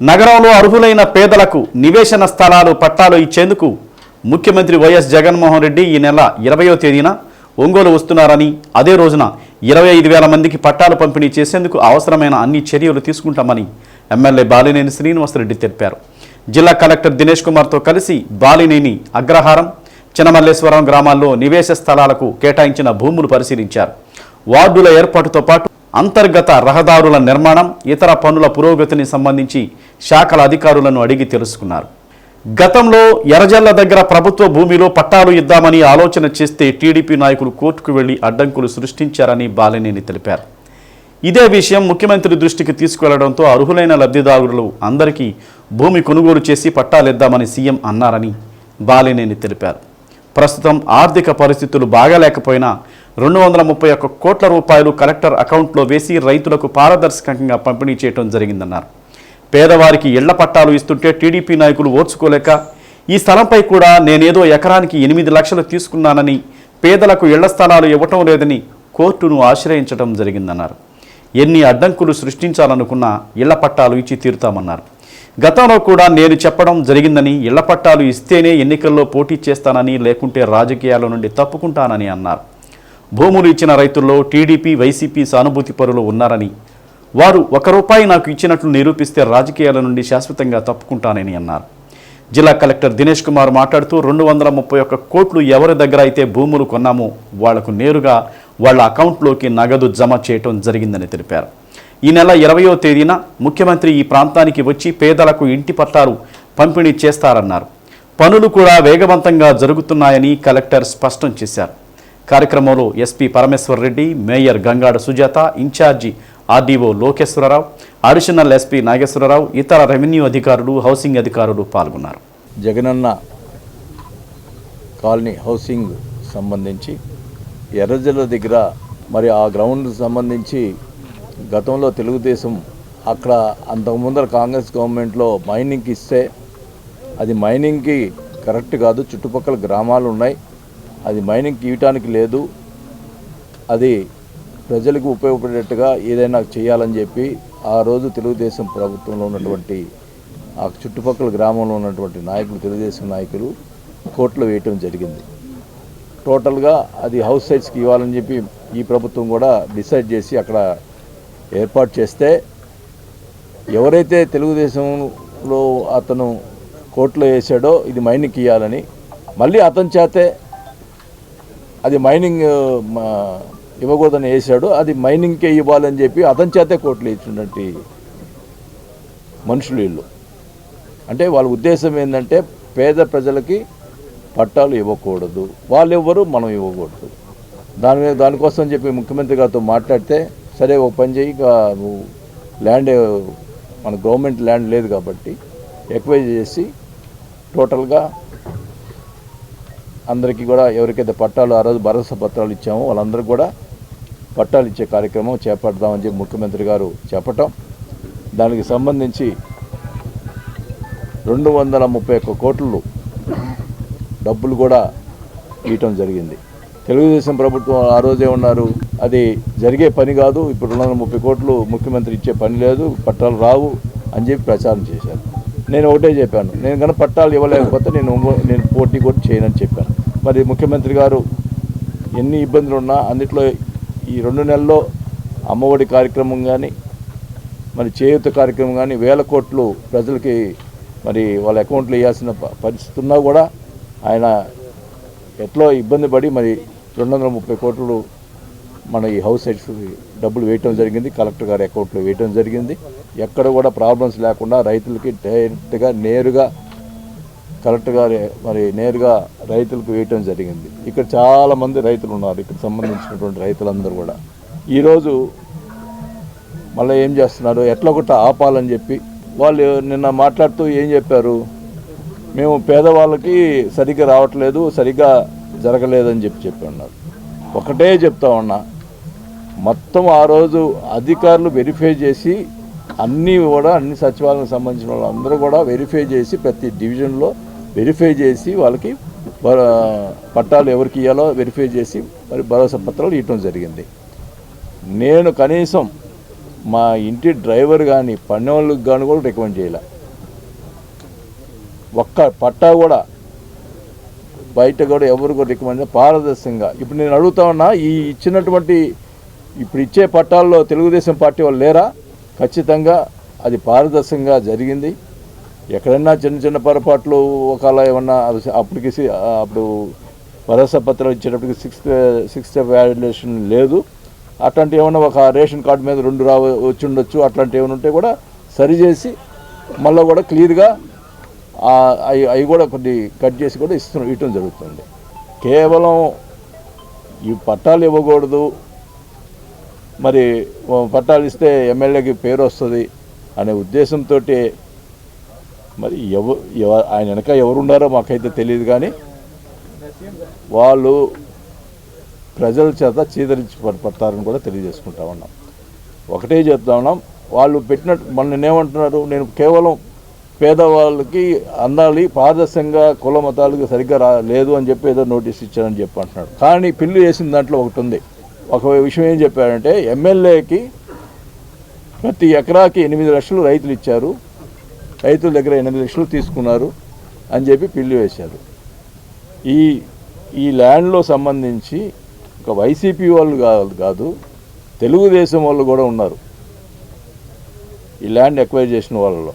నగరంలో అర్హులైన పేదలకు నివేశన స్థలాలు పట్టాలు ఇచ్చేందుకు ముఖ్యమంత్రి వైఎస్ జగన్మోహన్ రెడ్డి ఈ నెల ఇరవయో తేదీన ఒంగోలు వస్తున్నారని అదే రోజున ఇరవై ఐదు వేల మందికి పట్టాలు పంపిణీ చేసేందుకు అవసరమైన అన్ని చర్యలు తీసుకుంటామని ఎమ్మెల్యే బాలినేని శ్రీనివాసరెడ్డి తెలిపారు. జిల్లా కలెక్టర్ దినేష్ కుమార్తో కలిసి బాలినేని అగ్రహారం చినమల్లేశ్వరం గ్రామాల్లో నివేశ స్థలాలకు కేటాయించిన భూములు పరిశీలించారు. వార్డుల ఏర్పాటుతో పాటు అంతర్గత రహదారుల నిర్మాణం ఇతర పనుల పురోగతిని సంబంధించి శాఖల అధికారులను అడిగి తెలుసుకున్నారు. గతంలో ఎర్రజల్ల దగ్గర ప్రభుత్వ భూమిలో పట్టాలు ఇద్దామని ఆలోచన చేస్తే టీడీపీ నాయకులు కోర్టుకు వెళ్ళి అడ్డంకులు సృష్టించారని బాలినేని తెలిపారు. ఇదే విషయం ముఖ్యమంత్రి దృష్టికి తీసుకెళ్ళడంతో అర్హులైన లబ్ధిదారులు అందరికీ భూమి కొనుగోలు చేసి పట్టాలిద్దామని సీఎం అన్నారని బాలినేని తెలిపారు. ప్రస్తుతం ఆర్థిక పరిస్థితులు బాగాలేకపోయినా రెండు వందల ముప్పై ఒక్క కోట్ల రూపాయలు కలెక్టర్ అకౌంట్లో వేసి రైతులకు పారదర్శకంగా పంపిణీ చేయడం జరిగిందన్నారు. పేదవారికి ఇళ్ళ పట్టాలు ఇస్తుంటే టీడీపీ నాయకులు ఓర్చుకోలేక ఈ స్థలంపై కూడా నేనేదో ఎకరానికి ఎనిమిది లక్షలు తీసుకున్నానని పేదలకు ఇళ్ళ స్థలాలు ఇవ్వటం లేదని కోర్టును ఆశ్రయించడం జరిగిందన్నారు. ఎన్ని అడ్డంకులు సృష్టించాలనుకున్నా ఇళ్ళ పట్టాలు ఇచ్చి తీరుతామన్నారు. గతంలో కూడా నేను చెప్పడం జరిగిందని ఇళ్ళ పట్టాలు ఇస్తేనే ఎన్నికల్లో పోటీ చేస్తానని లేకుంటే రాజకీయాల నుండి తప్పుకుంటానని అన్నారు. భూములు ఇచ్చిన రైతుల్లో టీడీపీ వైసీపీ సానుభూతి పరులు ఉన్నారని వారు ఒక రూపాయి నాకు ఇచ్చినట్లు నిరూపిస్తే రాజకీయాల నుండి శాశ్వతంగా తప్పుకుంటానని అన్నారు. జిల్లా కలెక్టర్ దినేష్ కుమార్ మాట్లాడుతూ రెండు వందల ముప్పై ఒక్క కోట్లు ఎవరి దగ్గర అయితే భూములు కొన్నామో వాళ్ళకు నేరుగా వాళ్ళ అకౌంట్లోకి నగదు జమ చేయటం జరిగిందని తెలిపారు. ఈ నెల ఇరవయో తేదీన ముఖ్యమంత్రి ఈ ప్రాంతానికి వచ్చి పేదలకు ఇంటి పట్టాలు పంపిణీ చేస్తారన్నారు. పనులు కూడా వేగవంతంగా జరుగుతున్నాయని కలెక్టర్ స్పష్టం చేశారు. కార్యక్రమంలో SP Parameshwar Reddy mayor Gangada Sujatha incharge RDO Lokeswararao additional SP Nageswararao ఇతర రెవెన్యూ అధికారులు హౌసింగ్ అధికారులు పాల్గొన్నారు. జగనన్న కాలనీ హౌసింగ్ సంబంధించి ఎర్రజల్ల దగ్గర మరి ఆ గ్రౌండ్ సంబంధించి గతంలో తెలుగుదేశం అక్కడ అంతకు ముందర కాంగ్రెస్ గవర్నమెంట్లో మైనింగ్కి ఇస్తే అది మైనింగ్కి కరెక్ట్ కాదు. చుట్టుపక్కల గ్రామాలు ఉన్నాయి. అది మైనింగ్కి ఇవ్వటానికి లేదు. అది ప్రజలకు ఉపయోగపడేట్టుగా ఏదైనా చేయాలని చెప్పి ఆ రోజు తెలుగుదేశం ప్రభుత్వంలో ఉన్నటువంటి ఆ చుట్టుపక్కల గ్రామంలో ఉన్నటువంటి నాయకులు తెలుగుదేశం నాయకులు కోర్టులో వేయటం జరిగింది. టోటల్గా అది హౌస్ సైట్స్కి ఇవ్వాలని చెప్పి ఈ ప్రభుత్వం కూడా డిసైడ్ చేసి అక్కడ ఏర్పాటు చేస్తే ఎవరైతే తెలుగుదేశంలో అతను కోర్టులో వేసాడో ఇది మైనింగ్కి ఇవ్వాలని మళ్ళీ అతని చేతే అది మైనింగ్ మా, ఇవ్వకూడదని వేసాడు అది మైనింగ్కే ఇవ్వాలని చెప్పి అతని చేతే కోట్లు ఇచ్చినటువంటి మనుషులు వీళ్ళు. అంటే వాళ్ళ ఉద్దేశం ఏంటంటే పేద ప్రజలకి పట్టాలు ఇవ్వకూడదు. వాళ్ళు ఇవ్వరు మనం ఇవ్వకూడదు. దాని మీద దానికోసం చెప్పి ముఖ్యమంత్రి గారితో మాట్లాడితే సరే ఒక పని చేయి నువ్వు ల్యాండ్ మన గవర్నమెంట్ ల్యాండ్ లేదు కాబట్టి ఎక్వైజ్ చేసి టోటల్గా అందరికీ కూడా ఎవరికైతే పట్టాలు ఆ రోజు భరోసా పత్రాలు ఇచ్చామో వాళ్ళందరికీ కూడా పట్టాలు ఇచ్చే కార్యక్రమం చేపడదామని చెప్పి ముఖ్యమంత్రి గారు చెప్పటం. దానికి సంబంధించి రెండు వందల ముప్పై ఒక్క కోట్లు డబ్బులు కూడా ఇవ్వటం జరిగింది. తెలుగుదేశం ప్రభుత్వం ఆ రోజే ఉన్నారు అది జరిగే పని కాదు ఇప్పుడు రెండు వందల ముప్పై కోట్లు ముఖ్యమంత్రి ఇచ్చే పని లేదు పట్టాలు రావు అని చెప్పి ప్రచారం చేశారు. నేను ఒకటే చెప్పాను. నేను కనుక పట్టాలు ఇవ్వలేకపోతే నేను నేను పోటీ కూడా చేయనని చెప్పాను. మరి ముఖ్యమంత్రి గారు ఎన్ని ఇబ్బందులు ఉన్నా అన్నిట్లో ఈ రెండు నెలల్లో అమ్మఒడి కార్యక్రమం కానీ మరి చేయూత కార్యక్రమం కానీ వేల కోట్లు ప్రజలకి మరి వాళ్ళ అకౌంట్లో వేయాల్సిన ప- పరిస్థితి ఉన్నా కూడా ఆయన ఎట్లో ఇబ్బంది పడి మరి రెండు వందల ముప్పై కోట్లు మన ఈ హౌస్ సైట్స్ డబ్బులు వేయటం జరిగింది కలెక్టర్ గారి అకౌంట్లో వేయటం జరిగింది. ఎక్కడ కూడా ప్రాబ్లమ్స్ లేకుండా రైతులకి డైరెక్ట్గా నేరుగా కలెక్టర్ గారి మరి నేరుగా రైతులకు వేయటం జరిగింది. ఇక్కడ చాలామంది రైతులు ఉన్నారు ఇక్కడ సంబంధించినటువంటి రైతులందరూ కూడా. ఈరోజు మళ్ళీ ఏం చేస్తున్నారు? ఎట్లా కొట్ట ఆపాలని చెప్పి వాళ్ళు నిన్న మాట్లాడుతూ ఏం చెప్పారు? మేము పేదవాళ్ళకి సరిగ్గా రావట్లేదు సరిగ్గా జరగలేదని చెప్పి చెప్పి ఉన్నారు ఒకటే చెప్తా ఉన్నా మొత్తం ఆ రోజు అధికారులు వెరిఫై చేసి అన్నీ కూడా అన్ని సచివాలయం సంబంధించిన వాళ్ళందరూ కూడా వెరిఫై చేసి ప్రతి డివిజన్లో వెరిఫై చేసి వాళ్ళకి పట్టాలు ఎవరికి ఇవ్వాలో వెరిఫై చేసి మరి భరోసా పత్రాలు ఇవ్వటం జరిగింది. నేను కనీసం మా ఇంటి డ్రైవర్ కానీ పన్నెవాళ్ళకి కానీ కూడా రికమెండ్ చేయాల. ఒక్క పట్టా కూడా బయట కూడా ఎవరు కూడా రికమెండ్ పారదర్శకంగా. ఇప్పుడు నేను అడుగుతా ఉన్నా ఈ ఇచ్చినటువంటి ఇప్పుడు ఇచ్చే పట్టాల్లో తెలుగుదేశం పార్టీ వాళ్ళు లేరా? ఖచ్చితంగా అది పారదర్శకంగా జరిగింది. ఎక్కడైనా చిన్న చిన్న పొరపాట్లు ఒకవేళ ఏమన్నా అప్పటికి అప్పుడు భరోసా పత్రాలు ఇచ్చేటప్పటికి సిక్స్త్ సిక్స్త్ వాల్యుయేషన్ లేదు. అట్లాంటి ఏమైనా ఒక రేషన్ కార్డు మీద రెండు రా వచ్చి ఉండొచ్చు అట్లాంటి ఏమైనా ఉంటే కూడా సరిచేసి మళ్ళీ కూడా క్లియర్గా అవి అవి కూడా కొన్ని కట్ చేసి కూడా ఇస్తు ఇవ్వటం జరుగుతుంది. కేవలం ఈ పట్టాలు ఇవ్వకూడదు మరి పట్టాలు ఇస్తే ఎమ్మెల్యేకి పేరు వస్తుంది అనే ఉద్దేశంతో మరి ఎవ ఎవ- ఆయన వెనక ఎవరున్నారో మాకైతే తెలియదు కానీ వాళ్ళు ప్రజల చేత చీదరించి పడతారని కూడా తెలియజేసుకుంటా ఉన్నాం. ఒకటే చెప్తా ఉన్నాం వాళ్ళు పెట్టినట్టు మన ఏమంటున్నారు నేను కేవలం పేదవాళ్ళకి అందాలి పారదర్శకంగా కుల మతాలకు సరిగ్గా రా లేదు అని చెప్పి ఏదో నోటీస్ ఇచ్చారని చెప్పి అంటున్నాడు. కానీ పిల్లు వేసిన దాంట్లో ఒకటి ఉంది. ఒక విషయం ఏం చెప్పారంటే ఎమ్మెల్యేకి ప్రతి ఎకరాకి ఎనిమిది లక్షలు రైతులు ఇచ్చారు. రైతుల దగ్గర ఎనిమిది లక్షలు తీసుకున్నారు అని చెప్పి పిల్లి వేశారు. ఈ ఈ ల్యాండ్లో సంబంధించి ఒక వైసీపీ వాళ్ళు కాదు తెలుగుదేశం వాళ్ళు కూడా ఉన్నారు. ఈ ల్యాండ్ ఎక్వైర్ చేసిన వాళ్ళలో.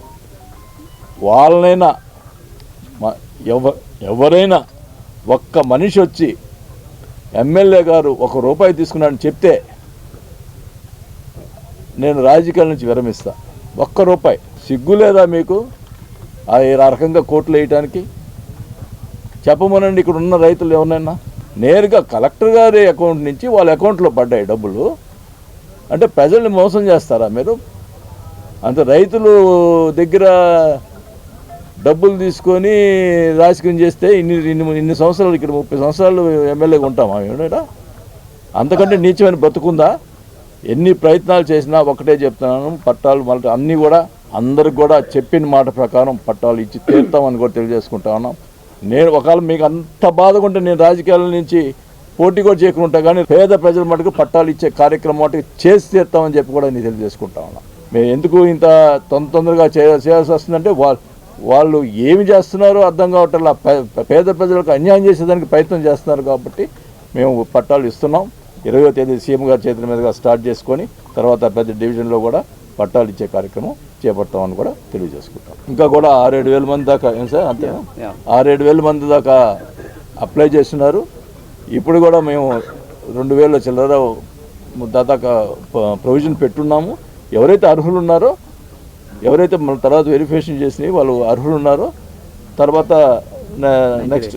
వాళ్ళనైనా ఎవ ఎవరైనా ఒక్క మనిషి వచ్చి ఎమ్మెల్యే గారు ఒక రూపాయి తీసుకున్నాడని చెప్తే నేను రాజకీయాల నుంచి విరమిస్తా. ఒక్క రూపాయి. సిగ్గు లేదా మీకు? ఆ రకంగా కోట్లు వేయటానికి? చెప్పమనండి ఇక్కడ ఉన్న రైతులు ఎవరైనా నేరుగా కలెక్టర్ గారి అకౌంట్ నుంచి వాళ్ళ అకౌంట్లో పడ్డాయి డబ్బులు. అంటే ప్రజల్ని మోసం చేస్తారా మీరు? అంత రైతులు దగ్గర డబ్బులు తీసుకొని రాజకీయం చేస్తే ఇన్ని ఇన్ని ఇన్ని సంవత్సరాలు ఇక్కడ ముప్పై సంవత్సరాలు ఎమ్మెల్యేగా ఉంటామా? ఏమిట అంతకంటే నీచమైన బ్రతుకుందా ఎన్ని ప్రయత్నాలు చేసినా ఒకటే చెప్తున్నాను పట్టాలు మళ్ళీ అన్నీ కూడా అందరికి కూడా చెప్పిన మాట ప్రకారం పట్టాలు ఇచ్చి తీర్తామని కూడా తెలియజేసుకుంటా ఉన్నాం. నేను ఒకవేళ మీకు అంత బాధగా ఉంటే నేను రాజకీయాల నుంచి పోటీ కూడా చేయకుండా కానీ పేద ప్రజల మటుకు పట్టాలు ఇచ్చే కార్యక్రమం మటుకు చేసి తీర్తామని చెప్పి కూడా నేను తెలియజేసుకుంటా ఉన్నాను మేము ఎందుకు ఇంత తొందర తొందరగా చేయాల్సి వస్తుందంటే వాళ్ళు వాళ్ళు ఏమి చేస్తున్నారో అర్థం కావట్లా పేద ప్రజలకు అన్యాయం చేసేదానికి ప్రయత్నం చేస్తున్నారు కాబట్టి మేము పట్టాలు ఇస్తున్నాం. ఇరవయో తేదీ సీఎం గారి చేతుల మీదుగా స్టార్ట్ చేసుకొని తర్వాత ప్రతి డివిజన్లో కూడా పట్టాలు ఇచ్చే కార్యక్రమం చేపడతామని కూడా తెలియజేసుకుంటాం. ఇంకా కూడా ఆరేడు వేల మంది దాకా ఏం సార్? అంతే. ఆరేడు వేల మంది దాకా అప్లై చేస్తున్నారు. ఇప్పుడు కూడా మేము రెండు వేల చిల్లర దాదాపు ప్రొవిజన్ పెట్టున్నాము. ఎవరైతే అర్హులు ఉన్నారో ఎవరైతే మన తర్వాత వెరిఫికేషన్ చేసి వాళ్ళు అర్హులు ఉన్నారో తర్వాత నెక్స్ట్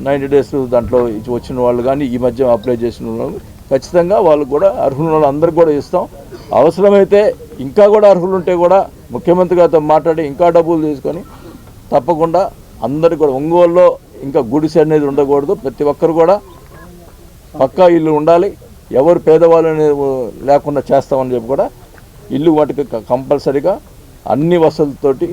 నైంటీ డేస్ దాంట్లో వచ్చిన వాళ్ళు కానీ ఈ మధ్య అప్లై చేసిన వాళ్ళు ఖచ్చితంగా వాళ్ళు కూడా అర్హులు ఉన్న వాళ్ళందరికీ కూడా ఇస్తాం. అవసరమైతే ఇంకా కూడా అర్హులు ఉంటే కూడా ముఖ్యమంత్రి గారితో మాట్లాడి ఇంకా డబ్బులు తీసుకొని తప్పకుండా అందరికి కూడా ఒంగోలులో ఇంకా గుడిసె అనేది ఉండకూడదు. ప్రతి ఒక్కరు కూడా పక్కా ఇల్లు ఉండాలి. ఎవరు పేదవాళ్ళు అనేది లేకుండా చేస్తామని చెప్పి కూడా ఇల్లు వాటికి క- కంపల్సరీగా అన్ని వసతులతోటి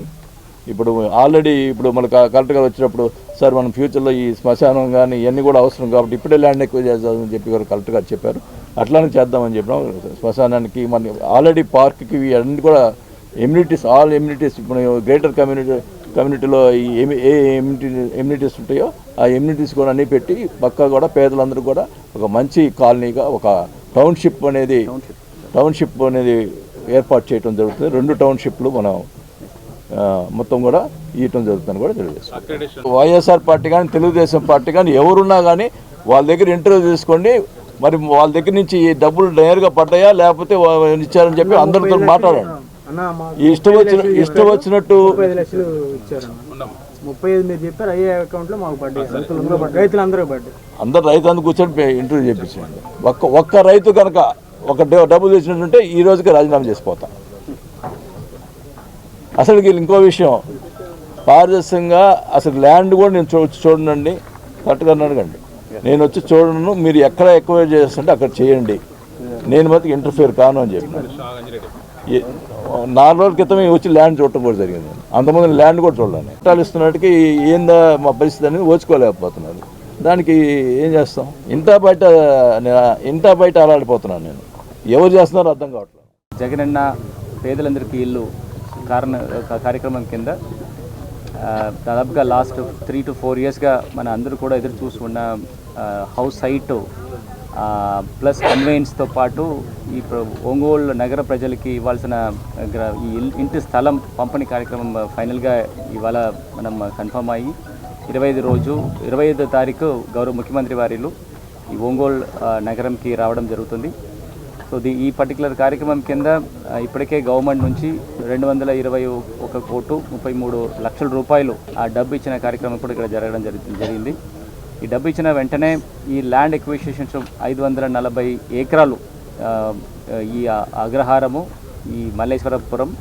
ఇప్పుడు ఆల్రెడీ ఇప్పుడు మన కలెక్టర్ గారు వచ్చినప్పుడు సార్ మనం ఫ్యూచర్లో ఈ శ్మశానం కానీ ఇవన్నీ కూడా అవసరం కాబట్టి ఇప్పుడే ల్యాండ్ ఎక్కువ చేద్దామని చెప్పి గారు కలెక్టర్ గారు చెప్పారు. అట్లానే చేద్దామని చెప్పినాం. శ్మశానానికి మన ఆల్రెడీ పార్క్కి ఇవన్నీ కూడా ఎమ్యూనిటీస్ ఆల్ ఎమ్యూనిటీస్ ఇప్పుడు గ్రేటర్ కమ్యూనిటీ కమ్యూనిటీలో ఏ ఎమ్యూనిటీ ఎమ్యూనిటీస్ ఉంటాయో ఆ ఎమ్యూనిటీస్ కూడా అన్నీ పెట్టి పక్కా కూడా పేదలందరూ కూడా ఒక మంచి కాలనీగా ఒక టౌన్షిప్ అనేది టౌన్షిప్ అనేది ఏర్పాటు చేయడం జరుగుతుంది. రెండు టౌన్షిప్లు మనం మొత్తం కూడా ఇవ్వటం జరుగుతుందని కూడా తెలియజేస్తాం వైఎస్ఆర్ పార్టీ కానీ తెలుగుదేశం పార్టీ కానీ ఎవరున్నా కానీ వాళ్ళ దగ్గర ఇంటర్వ్యూ తీసుకోండి. మరి వాళ్ళ దగ్గర నుంచి ఈ డబ్బులు నేరుగా పడ్డాయా? లేకపోతే ఇచ్చారని చెప్పి అందరితో మాట్లాడండి. ఇష్టం వచ్చిన ఇష్టం వచ్చినట్టు ముప్పై ఐదు మీరు చెప్పారు అయ్యే అకౌంట్లో మాకు పడ్డాయి. రైతులందరూ పడ్డాయి రైతులందరూ పడ్డాయి. అందరు రైతు అందు కూర్చొని పే- ఇంటర్వ్యూ చేయించండి ఒక్క ఒక్క రైతు కనుక ఒక డబ్బులు తెచ్చినట్టుంటే ఈ రోజుకి రాజీనామా చేసిపోతా. అసలు వీళ్ళు ఇంకో విషయం. పారదర్శకంగా అసలు ల్యాండ్ కూడా నేను చూ చూడనండి. కరెక్ట్గా అడగండి. నేను వచ్చి చూడను మీరు ఎక్కడ ఎక్కువ చేస్తుంటే అక్కడ చేయండి. నేను మాత్రం ఇంటర్ఫియర్ కాను అని చెప్పిన. నాలుగు రోజుల క్రితమే వచ్చి ల్యాండ్ చూడటం కూడా జరిగింది. అంతమంది ల్యాండ్ కూడా చూడాలని చట్టాలు ఇస్తున్నట్టుకి ఏందా మా పరిస్థితి అనేది ఓచుకోలేకపోతున్నారు దానికి ఏం చేస్తాం? ఇంత బయట ఇంత బయట అలాడిపోతున్నాను నేను. ఎవరు చేస్తున్నారో అర్థం కావట్లేదు. జగనన్న పేదలందరికీ ఇల్లు కారణ కార్యక్రమం కింద దాదాపుగా లాస్ట్ త్రీ టు ఫోర్ ఇయర్స్గా మన అందరూ కూడా ఎదురు చూసుకున్న హౌస్ హైట్ ప్లస్ కన్వెయన్స్తో పాటు ఈ ఒంగోలు నగర ప్రజలకి ఇవ్వాల్సిన ఈ ఇంటి స్థలం పంపిణీ కార్యక్రమం ఫైనల్గా ఇవాళ మనం కన్ఫర్మ్ అయ్యి ఇరవై ఐదు రోజు ఇరవై ఐదో తారీఖు గౌరవ ముఖ్యమంత్రి వారిలు ఈ ఒంగోలు నగరంకి రావడం జరుగుతుంది. సో ది ఈ పర్టికులర్ కార్యక్రమం కింద ఇప్పటికే గవర్నమెంట్ నుంచి రెండు వందల ఇరవై ఒక కోటు ముప్పై మూడు లక్షల రూపాయలు ఆ డబ్బు ఇచ్చిన కార్యక్రమం కూడా ఇక్కడ జరగడం జరుగు జరిగింది. ఈ డబ్బు ఇచ్చిన వెంటనే ఈ ల్యాండ్ ఎక్విజిషన్స్ ఐదు వందల నలభై ఏకరాలు ఈ అగ్రహారము ఈ మల్లేశ్వరపురం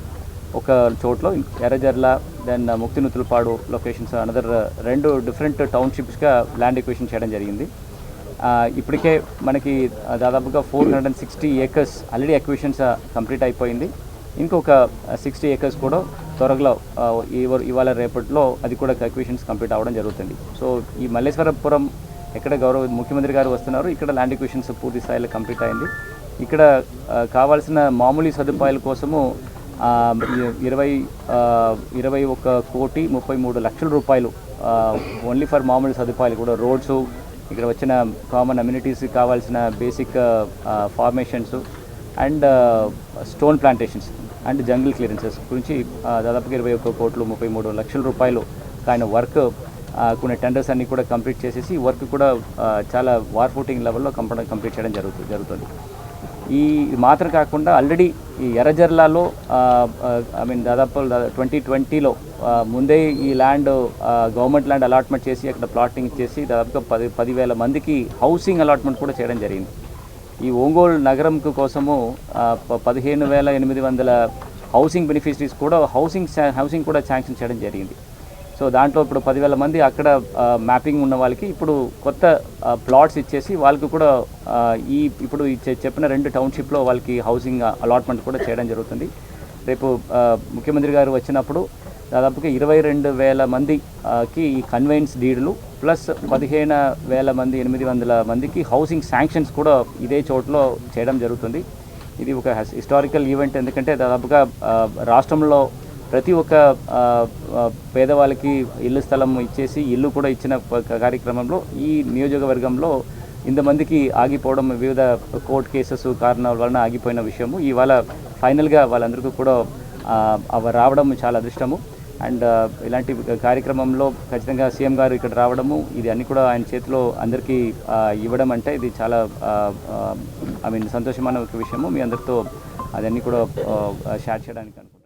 ఒక చోట్లో Errajarla then Mukthinuthulapadu locations another రెండు డిఫరెంట్ టౌన్షిప్స్గా ల్యాండ్ ఎక్విషన్ చేయడం జరిగింది. ఇప్పటికే మనకి దాదాపుగా four hundred and sixty acres already acquisitions complete అయిపోయింది. ఇంకొక సిక్స్టీ ఏకర్స్ కూడా త్వరలో ఆ, ఇవాళ రేపట్లో అది కూడా అక్విషన్స్ కంప్లీట్ అవ్వడం జరుగుతుంది. సో ఈ మల్లేశ్వరపురం ఎక్కడ గౌరవ ముఖ్యమంత్రి గారు వస్తున్నారు ఇక్కడ ల్యాండ్ ఎక్విషన్స్ పూర్తి స్థాయిలో కంప్లీట్ అయింది. ఇక్కడ కావాల్సిన మామూలు సదుపాయాల కోసము ఇరవై ఇరవై ఒక కోటి ముప్పై మూడు లక్షల రూపాయలు ఓన్లీ ఫర్ మామూలు సదుపాయాలు కూడా రోడ్స్ ఇక్కడ వచ్చిన కామన్ అమ్యూనిటీస్కి కావాల్సిన basic formations and stone plantations and jungle clearances గురించి uh, దాదాపుగా ఇరవై ఒక్క కోట్లు ముప్పై మూడు లక్షల రూపాయలు ఆయన వర్క్ uh, కొన్ని టెండర్స్ అన్నీ కూడా కంప్లీట్ చేసేసి వర్క్ కూడా uh, చాలా వార్ ఫుటింగ్ లెవెల్లో కంప్లీట్ చేయడం జరుగుతుంది జరుగుతుంది. ఈ మాత్రం కాకుండా ఆల్రెడీ ఈ ఎర్రజర్లాలో ఐ మీన్ దాదాపు ట్వంటీ ట్వంటీలో ముందే ఈ ల్యాండ్ గవర్నమెంట్ ల్యాండ్ అలాట్మెంట్ చేసి అక్కడ ప్లాటింగ్ చేసి దాదాపుగా పది పదివేల మందికి హౌసింగ్ అలాట్మెంట్ కూడా చేయడం జరిగింది. ఈ ఒంగోలు నగరంకు కోసము ప- పదిహేను వేల ఎనిమిది వందల హౌసింగ్ బెనిఫిషరీస్ కూడా హౌసింగ్ హౌసింగ్ కూడా శాంక్షన్ చేయడం జరిగింది. సో దాంట్లో ఇప్పుడు పదివేల మంది అక్కడ మ్యాపింగ్ ఉన్న వాళ్ళకి ఇప్పుడు కొత్త ప్లాట్స్ ఇచ్చేసి వాళ్ళకి కూడా ఈ ఇప్పుడు చెప్పిన రెండు టౌన్షిప్లో వాళ్ళకి హౌసింగ్ అలాట్మెంట్ కూడా చేయడం జరుగుతుంది. రేపు ముఖ్యమంత్రి గారు వచ్చినప్పుడు దాదాపుగా ఇరవై రెండు వేల మందికి ఈ కన్వెన్స్ డీడ్లు ప్లస్ పదిహేను వేల మంది ఎనిమిది వందల మందికి హౌసింగ్ శాంక్షన్స్ కూడా ఇదే చోట్లో చేయడం జరుగుతుంది. ఇది ఒక హిస్టారికల్ ఈవెంట్ ఎందుకంటే దాదాపుగా రాష్ట్రంలో ప్రతి ఒక్క పేదవాళ్ళకి ఇల్లు స్థలం ఇచ్చేసి ఇల్లు కూడా ఇచ్చిన కార్యక్రమంలో ఈ నియోజకవర్గంలో ఇంతమందికి ఆగిపోవడం వివిధ కోర్టు కేసెస్ కారణాల వలన ఆగిపోయిన విషయము. ఇవాళ ఫైనల్గా వాళ్ళందరికీ కూడా అవి రావడం చాలా అదృష్టము. అండ్ ఇలాంటి కార్యక్రమంలో ఖచ్చితంగా సీఎం గారు ఇక్కడ రావడము ఇది అన్ని కూడా ఆయన చేతిలో అందరికీ ఇవ్వడం అంటే ఇది చాలా ఐ మీన్ సంతోషమైన ఒక విషయము. మీ అందరితో అదన్నీ కూడా షేర్ చేయడానికి అనుకుంటున్నాను.